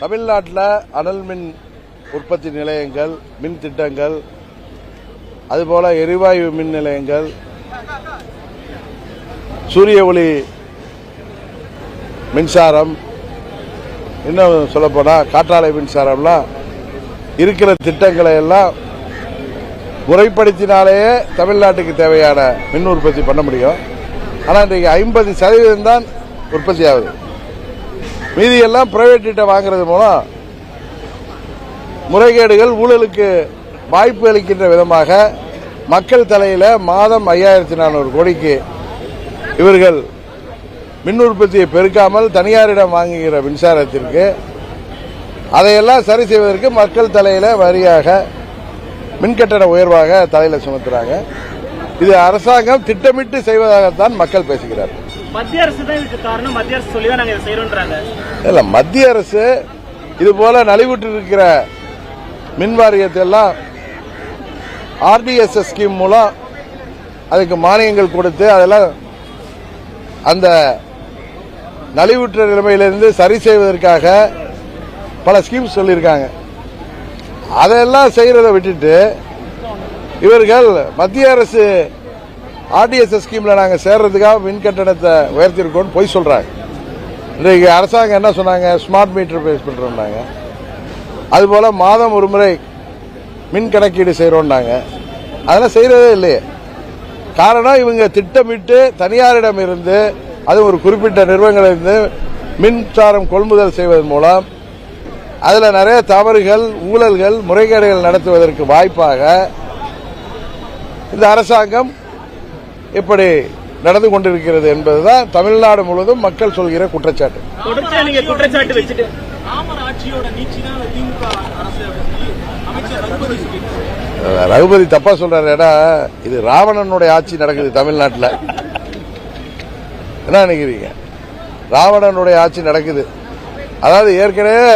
தமிழ்நாட்டில் அனல் மின் உற்பத்தி நிலையங்கள் மின் திட்டங்கள் அதுபோல எரிவாயு மின் நிலையங்கள் சூரிய ஒளி மின்சாரம் இன்னும் சொல்லப்போனால் காற்றாலை மின்சாரம்லாம் இருக்கிற திட்டங்களை எல்லாம் முறைப்படுத்தினாலேயே தமிழ்நாட்டுக்கு தேவையான மின் உற்பத்தி பண்ண முடியும். ஆனால் இன்றைக்கு ஐம்பது சதவீதம் தான் உற்பத்தி ஆகுது. மீதியெல்லாம் பிரைவேட்டிட்ட வாங்குறது மூலம் முறைகேடுகள் ஊழலுக்கு வாய்ப்பு அளிக்கின்ற விதமாக மக்கள் தலையில் மாதம் ஐயாயிரத்தி நானூறு கோடிக்கு இவர்கள் மின் உற்பத்தியை பெருக்காமல் தனியாரிடம் வாங்குகிற மின்சாரத்திற்கு அதையெல்லாம் சரி செய்வதற்கு மக்கள் தலையில் வரியாக மின்கட்டண உயர்வாக தலையில் சுமத்துறாங்க. இது அரசாங்கம் திட்டமிட்டு செய்வதாகத்தான் மக்கள் பேசுகிறார்கள். மத்திய அரசு தான் இதுக்கு காரணம். மத்திய அரசு சொல்லி தான் நாங்க இதை செய்யறோம்ன்றாங்க இல்ல மத்திய அரசு இது போல நலிவுற்று இருக்கிற மின் வாரியத்தை எல்லாம் ஆர்டிஎஸ்எஸ் ஸ்கீம் மூலம் அதுக்கு மானியங்கள் கொடுத்து அதெல்லாம் அந்த நலிவுற்ற நிலைமையிலிருந்து சரி செய்வதற்காக பல ஸ்கீம்ஸ் சொல்லியிருக்காங்க. அதெல்லாம் செய்யறதை விட்டுட்டு இவர்கள் மத்திய அரசு ஆர்டிஎஸ்எஸ் ஸ்கீமில் நாங்கள் சேர்றதுக்காக மின் கட்டணத்தை உயர்த்திருக்கோம்னு பொய் சொல்கிறாங்க இன்றைக்கு அரசாங்கம் என்ன சொன்னாங்க? ஸ்மார்ட் மீட்டர் பேஸ் பண்ணுறோம்னாங்க அதுபோல் மாதம் ஒரு முறை மின் கணக்கீடு செய்கிறோம்னாங்க அதெல்லாம் செய்கிறதே இல்லையே. காரணம் இவங்க திட்டமிட்டு தனியாரிடம் இருந்து அது ஒரு குறிப்பிட்ட நிறுவனங்களிலிருந்து மின்சாரம் கொள்முதல் செய்வதன் மூலம் அதில் நிறைய தவறுகள் ஊழல்கள் முறைகேடுகள் நடத்துவதற்கு வாய்ப்பாக இந்த அரசாங்கம் இப்படி நடந்து கொண்டிருக்கிறது என்பதுதான் தமிழ்நாடு முழுவதும் மக்கள் சொல்கிற குற்றச்சாட்டு. ரகுபதி தப்பா சொல்றாரு. ஏன்னா இது ராவணனுடைய ஆட்சி நடக்குது தமிழ்நாட்டில். என்ன நினைக்கிறீங்க? ராவணனுடைய ஆட்சி நடக்குது. அதாவது ஏற்கனவே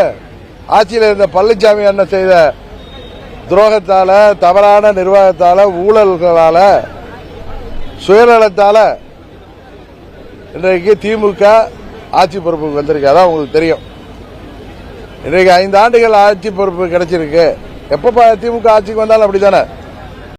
ஆட்சியில் இருந்த பழனிசாமி அண்ணன் செய்த துரோகத்தால தவறான நிர்வாகத்தால ஊழல்களால சுயநலத்தால் இன்றைக்கு திமுக ஆட்சி பொறுப்புக்கு வந்திருக்கு. அதான் உங்களுக்கு தெரியும். இன்றைக்கு ஐந்து ஆண்டுகள் ஆட்சி பொறுப்பு கிடைச்சிருக்கு. எப்போ திமுக ஆட்சிக்கு வந்தாலும் அப்படி தானே